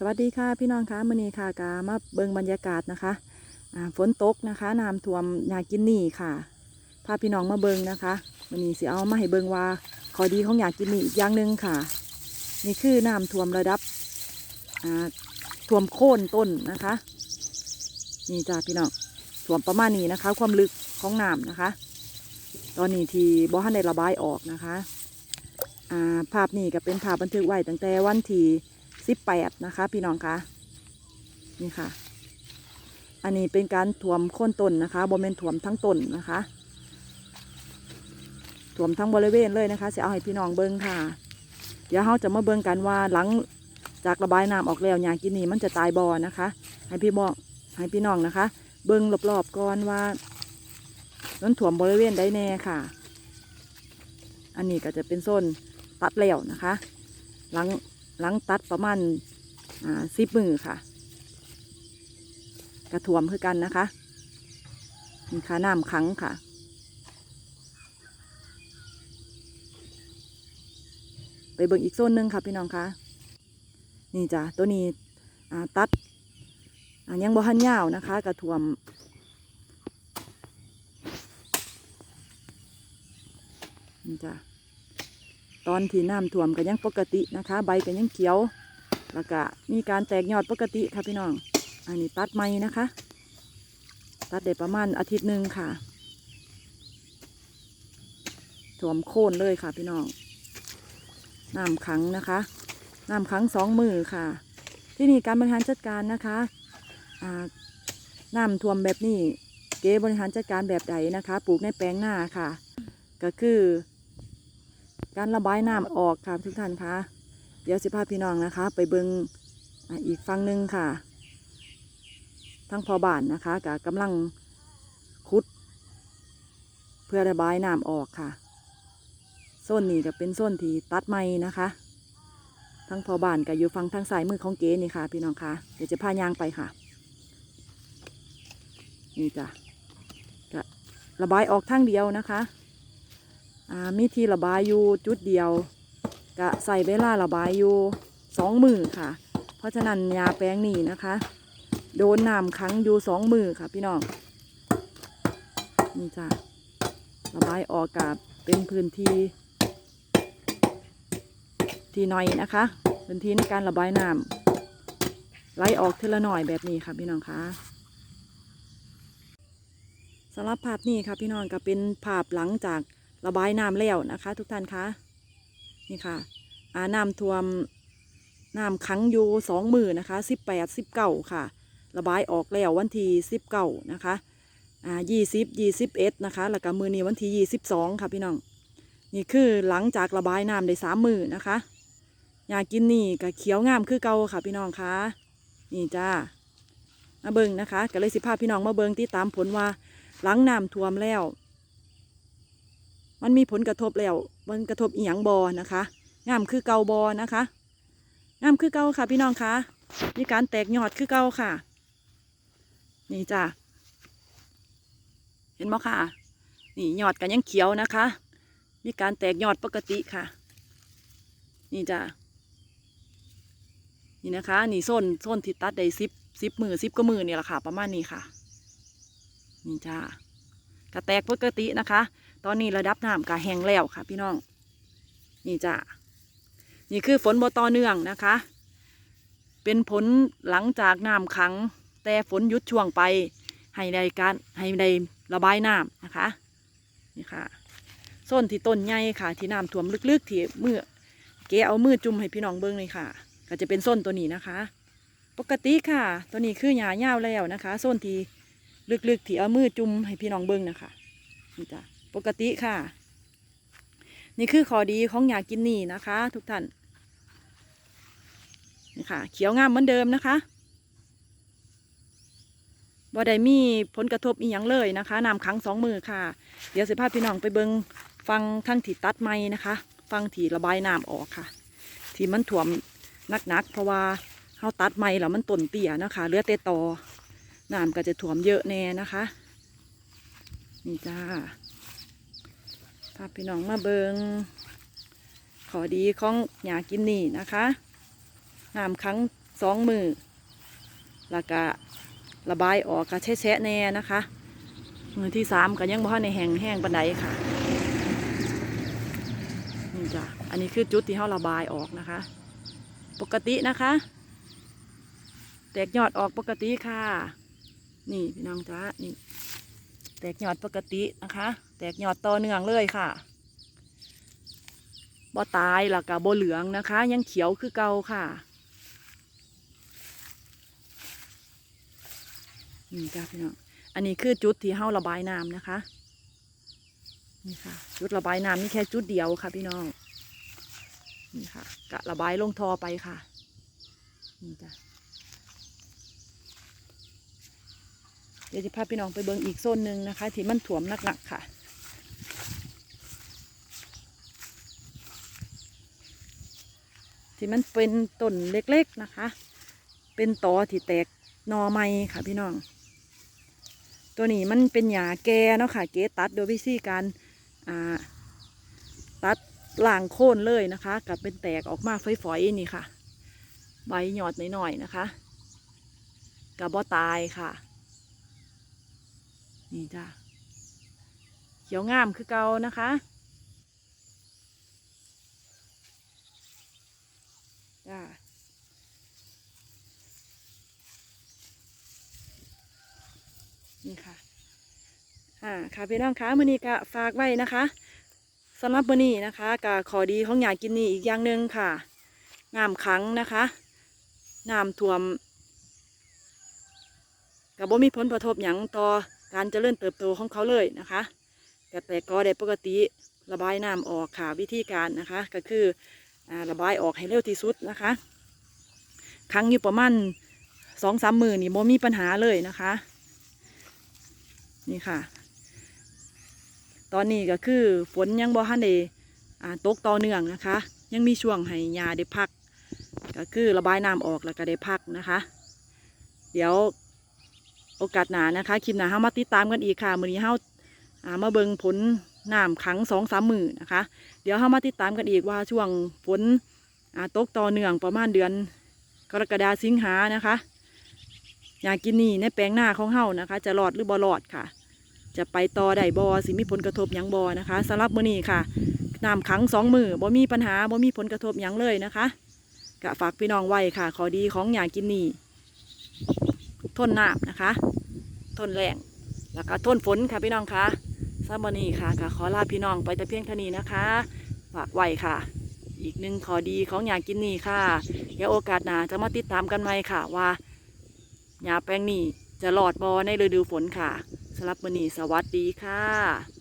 สวัสดีค่ะพี่น้องคะมื่อนี้ค่ะกามาเบิงบรรยากาศนะคะฝนตกนะคะน้ำท่วมยากินนี่ค่ะพาพี่น้องมาเบิงนะคะมื่อนี้สิเอามาให้เบิงว่าขอดีของยากินนี่อีกอย่างหนึ่งค่ะ นี่คือน้ำท่วมระดับท่วมโค่นต้นนะคะนี่จ้าพี่น้องท่วมประมาณนี้นะคะ ความลึกของน้ำนะคะ ตอนนี้ที่บ่ทันได้ระบายออกนะคะาภาพนี้ก็เป็นภาพบันทึกไว้ตั้งแต่วันที่ สิบแปดนะคะ พี่น้องคะนี่ค่ะ อันนี้เป็นการถ่วมโค่นต้นนะคะบริเวณถ่วมทั้งต้นนะคะถ่วมทั้งบริเวณเลยนะคะจะเอาให้พี่น้องเบิ้งค่ะ เดี๋ยวเราจะมาเบิ้งกันว่าหลังจากระบายน้ำออกแล้วยากินนี่มันจะตายบอนะคะ ให้พี่บอกให้พี่น้องนะคะ เบิ้งรอบๆก่อนว่านั้นถ่วมบริเวณได้แน่ค่ะ อันนี้ก็จะเป็นโซนตัดแล้วนะคะ หลัง หลังตัดประมาณอ่าสิบมือค่ะ กระถ่วมคือกันนะคะมีค่าน้ำขังค่ะไปเบิ่งอีกโซนหนึ่งค่ะพี่น้องคะนี่จ้ะตัวนี้ตัดยังบ่หันยาวนะคะ กระถ่วม นี่จ้ะ ตอนที่น้ำท่วมก็ยังปกตินะคะ ใบก็ยังเขียว แล้วก็มีการแตกยอดปกติค่ะพี่น้อง อันนี้ตัดไม้นะคะ ตัดได้ประมาณอาทิตย์หนึ่งค่ะท่วมโค่นเลยค่ะพี่น้อง น้ำขังนะคะ น้ำขังสองมือค่ะ ที่นี่การบริหารจัดการนะคะน้ำท่วมแบบนี้ เก๋บริหารจัดการแบบใดนะคะ ปลูกในแปลงหน้าค่ะ ก็คือ การระบายน้ำออกค่ะทุกท่านคะเดี๋ยวสิพาพี่น้องนะคะ ไปเบิงอ่าอีกฝั่งหนึ่งค่ะ ทั้งพอบ้านนะคะกับกำลังขุด เพื่อระบายน้ำออกค่ะโซนนี้ก็เป็นโซนที่ตัดไม้นะคะ ทั้งพอบ้านกับอยู่ฝั่งทางซ้ายมือของเก๋นี่ค่ะ พี่น้องคะเดี๋ยวจะพายางไปค่ะ นี่จ้ะระบายออกทางเดียวนะคะ มีที่ระบายอยู่จุดเดียวกะใส่เวลาระบายอยู่สองมือค่ะ เพราะฉะนั้นยาแป้งนี่นะคะ โดนน้ำขังอยู่สองมือค่ะพี่น้องนี่จ้ะระบายออกกับเป็นพื้นที่ ที่น้อยนะคะพื้นที่ในการระบายน้ำไหลออกเทละหน่อยแบบนี้ค่ะพี่น้องคะสำหรับภาพนี้ค่ะพี่น้องก็เป็นภาพหลังจาก ระบายน้ำแล้วนะคะ ทุกท่านคะนี่ค่ะอาน้ำท่วมน้ำขังอยู่สองมือนะคะสิบแปดสิบเก้าค่ะ ระบายออกแล้ววันที่สิบเก้านะคะอ่ายี่สิบยี่สิบเอ็ดนะคะ แล้วก็มือนี้วันที่ยี่สิบสองค่ะพี่น้องนี่คือหลังจากระบายน้ำได้สามมือนะคะอยากกินนี่กับเขียวงามคือเก่าค่ะพี่น้องคะนี่จ้ามาเบิงนะคะก็เลยสิพาพี่น้องมาเบิงติดตามผลว่าหลังน้ำท่วมแล้ว มันมีผลกระทบแล้ว มันกระทบอีหยังบอนะคะงามคือเกาบอนะคะงามคือเกาค่ะ พี่น้องคะมีการแตกยอดคือเกาค่ะ นี่จ้ะเห็นไหมค่ะ นี่ยอดกันยังเขียวนะคะ มีการแตกยอดปกติค่ะ นี่จ้ะนี่นะคะ นี่ส้นส้นที่ตัดได้ซิบซิบมือซิบก็มือนี่แหละค่ะ ประมาณนี้ค่ะ นี่จ้ะ กระแตกปกตินะคะ ตอนนี้ระดับน้ำก็แห้งแล้วค่ะ พี่น้อง นี่จ้ะนี่คือฝนบ่ต่อเนื่องนะคะ เป็นผลหลังจากน้ำขัง แต่ฝนหยุดช่วงไป ให้ได้การให้ได้ระบายน้ำนะคะ นี่ค่ะส้นที่ต้นใหญ่ค่ะ ที่น้ำท่วมลึกๆที่มือเกเอามือจุ่มให้พี่น้องเบิ้งเลยค่ะ ก็จะเป็นส้นตัวนี้นะคะ ปกติค่ะ ตัวนี้คือหญ้าเน่าแล้วนะคะส้นที่ ลึกๆที่เอามือจุ่มให้พี่น้องเบิ้งนะคะนี่จ้ะปกติค่ะ นี่คือข้อดีของยากินนี่นะคะ ทุกท่านนี่ค่ะ เขียวงามเหมือนเดิมนะคะบ่ได้มีผลกระทบอีหยังเลยนะคะน้ำขังสองมือค่ะ เดี๋ยวสิพาพี่น้องไปเบิงฟังทั้งที่ตัดไม้นะคะ ฟังที่ระบายน้ำออกค่ะ ที่มันถ่วมนักๆเพราะว่าเขาตัดไม้แล้วมันต้นเตี้ยนะคะเหลือแต่ตอ น้ำก็จะถ่วมเยอะแน่นะคะ นี่จ้าพาพี่น้องมาเบิงขอดีของหยากินนี่นะคะน้ำครั้งสองมือแล้วก็ระบายออกก็แช่ๆแน่นะคะ มือที่สามก็ยังบ่ทันในแห้งแห้งปันไดค่ะนี่จ้ะอันนี้คือจุดที่เราระบายออกนะคะ ปกตินะคะ แตกยอดออกปกติค่ะ นี่พี่น้องจ้านี่ แตกยอดปกตินะคะ แตกยอดต่อเนื่องเลยค่ะบ่ตายแล้วก็บ่เหลืองนะคะ ยังเขียวคือเก่าค่ะนี่จ้าพี่น้องอันนี้คือจุดที่เฮาระบายน้ำนะคะนี่ค่ะ จุดระบายน้ำนี่แค่จุดเดียวค่ะพี่น้องนี่ค่ะกะระบายลงทอไปค่ะนี่จ้ะ เดี๋ยวจะพาพี่น้องไปเบิ่งอีกโซนหนึ่งนะคะ ที่มันถ่วมหนักๆค่ะ ที่มันเป็นต้นเล็กๆนะคะ เป็นตอที่แตกนอไม้ค่ะพี่น้อง ตัวนี้มันเป็นหญ้าแก่เนาะค่ะ เกตัดโดยวิธีการตัดล่างโค่นเลยนะคะกับเป็นแตกออกมาฝอยๆนี่ค่ะ ใบหยอดหน่อยๆนะคะกับบ่ตายค่ะ นี่จ้าเขียวงามคือเก่านะคะ จ้านี่ค่ะ อ่า ค่ะพี่น้องคะมือนี้ก็ฝากไว้นะคะสำหรับมือนี้นะคะก็ขอดีของอยากกินนี่อีกอย่างหนึ่งค่ะน้ำขังนะคะน้ำท่วมกับบ่มีผลกระทบอย่างต่อ การเจริญเติบโตของเขาเลยนะคะแต่แต่ก็ได้ปกติระบายน้ำออกค่ะวิธีการนะคะ ก็คืออระบายออกให้เร็วที่สุดนะคะขังอยู่ประมาณสองสามหมือนี่บ่มีปัญหาเลยนะคะ นี่ค่ะ ตอนนี้ก็คือฝนยังบ่ทันได้อ่าตกต่อเนื่องนะคะ ยังมีช่วงให้ยาได้พัก ก็คือระบายน้ำออกแล้วก็ได้พักนะคะ เดี๋ยว โอกาสหนานะคะคลิปหนาเฮามาติดตามกันอีกค่ะมื้อนี้เฮาอ่ามาเบิ่งผลน้ำขังสองสามมือนะคะ เดี๋ยวเฮามาติดตามกันอีกว่าช่วงฝนอ่าตกต่อเนื่องประมาณเดือน กรกฎาสิงหานะคะอยากกินนี่ในแปลงหน้าของเฮานะคะ จะรอดหรือบ่รอดค่ะ จะไปต่อได้บอสิมีผลกระทบหยังบอนะคะสำหรับมื้อนี้ค่ะน้ำขังสองมือบ่มีปัญหาบ่มีผลกระทบหยังเลยนะคะกะฝากพี่น้องไว้ค่ะ ขอดีของอยากกินนี่ ทนน้ำนะคะ ทนแรงแล้วก็ทนฝนค่ะพี่น้องคะสำหรับมื้อนี้ค่ะค่ะ ขอลาพี่น้องไปแต่เพียงเท่านี้นะคะฝากไว้ค่ะ อีกหนึ่งขอดีของอยากกินนี่ค่ะเดี๋ยวโอกาสหน้าจะมาติดตามกันไหมค่ะว่าหยาแปลงนี่จะหลอดบอในฤดูฝนค่ะสำหรับมื้อนี้สวัสดีค่ะ